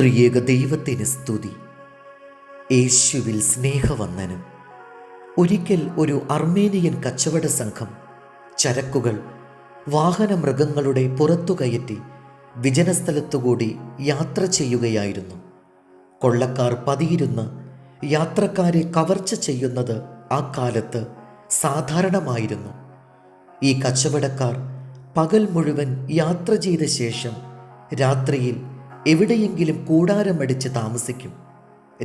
ത്രിയേക ദൈവത്തിന് സ്തുതി. യേശുവിൽ സ്നേഹവന്ദനം. ഒരിക്കൽ ഒരു അർമേനിയൻ കച്ചവട സംഘം ചരക്കുകൾ വാഹന മൃഗങ്ങളുടെ പുറത്തു കയറ്റി വിജനസ്ഥലത്തുകൂടി യാത്ര ചെയ്യുകയായിരുന്നു. കൊള്ളക്കാർ പതിയിരുന്ന് യാത്രക്കാരെ കവർച്ച ചെയ്യുന്നത് ആ കാലത്ത് സാധാരണമായിരുന്നു. ഈ കച്ചവടക്കാർ പകൽ മുഴുവൻ യാത്ര ചെയ്ത ശേഷം രാത്രിയിൽ എവിടെയെങ്കിലും കൂടാരമടിച്ച് താമസിക്കും.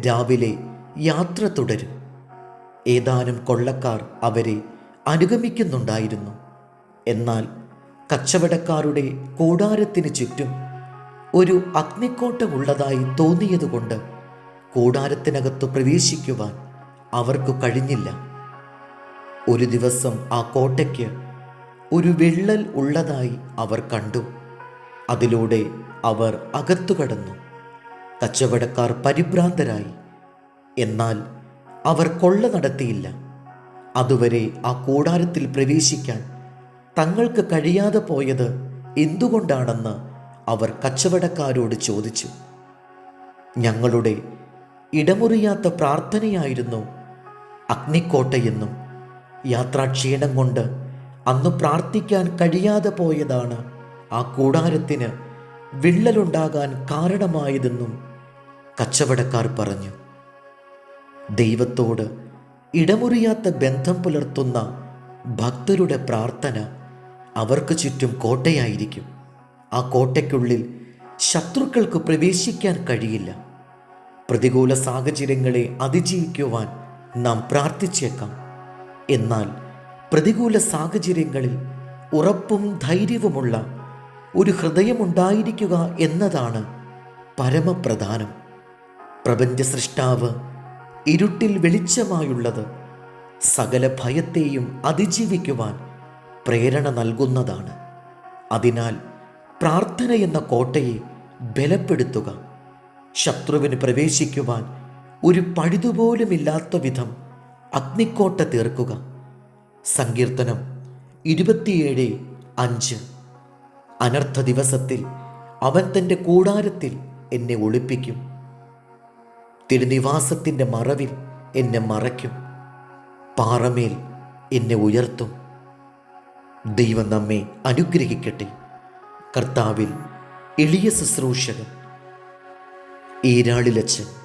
രാവിലെ യാത്ര തുടരും. ഏതാനും കൊള്ളക്കാർ അവരെ അനുഗമിക്കുന്നുണ്ടായിരുന്നു. എന്നാൽ കച്ചവടക്കാരുടെ കൂടാരത്തിന് ചുറ്റും ഒരു അഗ്നിക്കോട്ട ഉള്ളതായി തോന്നിയതുകൊണ്ട് കൂടാരത്തിനകത്തു പ്രവേശിക്കുവാൻ അവർക്ക് കഴിഞ്ഞില്ല. ഒരു ദിവസം ആ കോട്ടയ്ക്ക് ഒരു വിള്ളൽ ഉള്ളതായി അവർ കണ്ടു. അതിലൂടെ അവർ അകത്തു കടന്നു. കച്ചവടക്കാർ പരിഭ്രാന്തരായി. എന്നാൽ അവർ കൊള്ള നടത്തിയില്ല. അതുവരെ ആ കൂടാരത്തിൽ പ്രവേശിക്കാൻ തങ്ങൾക്ക് കഴിയാതെ പോയത് എന്തുകൊണ്ടാണെന്ന് അവർ കച്ചവടക്കാരോട് ചോദിച്ചു. ഞങ്ങളുടെ ഇടമുറിയാത്ത പ്രാർത്ഥനയായിരുന്നു അഗ്നിക്കോട്ടയെന്നും യാത്രാക്ഷീണം കൊണ്ട് അന്ന് പ്രാർത്ഥിക്കാൻ കഴിയാതെ പോയതാണ് ആ കൂടാരത്തിന് വിള്ളലുണ്ടാകാൻ കാരണമായതെന്നും കച്ചവടക്കാർ പറഞ്ഞു. ദൈവത്തോട് ഇടമുറിയാത്ത ബന്ധം പുലർത്തുന്ന ഭക്തരുടെ പ്രാർത്ഥന അവർക്ക് ചുറ്റും കോട്ടയായിരിക്കും. ആ കോട്ടയ്ക്കുള്ളിൽ ശത്രുക്കൾക്ക് പ്രവേശിക്കാൻ കഴിയില്ല. പ്രതികൂല സാഹചര്യങ്ങളെ അതിജീവിക്കുവാൻ നാം പ്രാർത്ഥിച്ചേക്കാം. എന്നാൽ പ്രതികൂല സാഹചര്യങ്ങളിൽ ഉറപ്പും ധൈര്യവുമുള്ള ഒരു ഹൃദയമുണ്ടായിരിക്കുക എന്നതാണ് പരമപ്രധാനം. പ്രപഞ്ച സൃഷ്ടാവ് ഇരുട്ടിൽ വെളിച്ചമായുള്ളത് സകല ഭയത്തെയും അതിജീവിക്കുവാൻ പ്രേരണ നൽകുന്നതാണ്. അതിനാൽ പ്രാർത്ഥന എന്ന കോട്ടയെ ബലപ്പെടുത്തുക. ശത്രുവിന് പ്രവേശിക്കുവാൻ ഒരു പഴുതുപോലുമില്ലാത്ത വിധം അഗ്നിക്കോട്ട തീർക്കുക. സങ്കീർത്തനം ഇരുപത്തിയേഴ് അഞ്ച്. അനർത്ഥ ദിവസത്തിൽ അവൻ തന്റെ കൂടാരത്തിൽ എന്നെ ഒളിപ്പിക്കും. തിരുനിവാസത്തിന്റെ മറവിൽ എന്നെ മറയ്ക്കും. പാറമേൽ എന്നെ ഉയർത്തും. ദൈവം നമ്മെ അനുഗ്രഹിക്കട്ടെ. കർത്താവിൽ എളിയ ശുശ്രൂഷകൻ ഈരാളിലച്ചൻ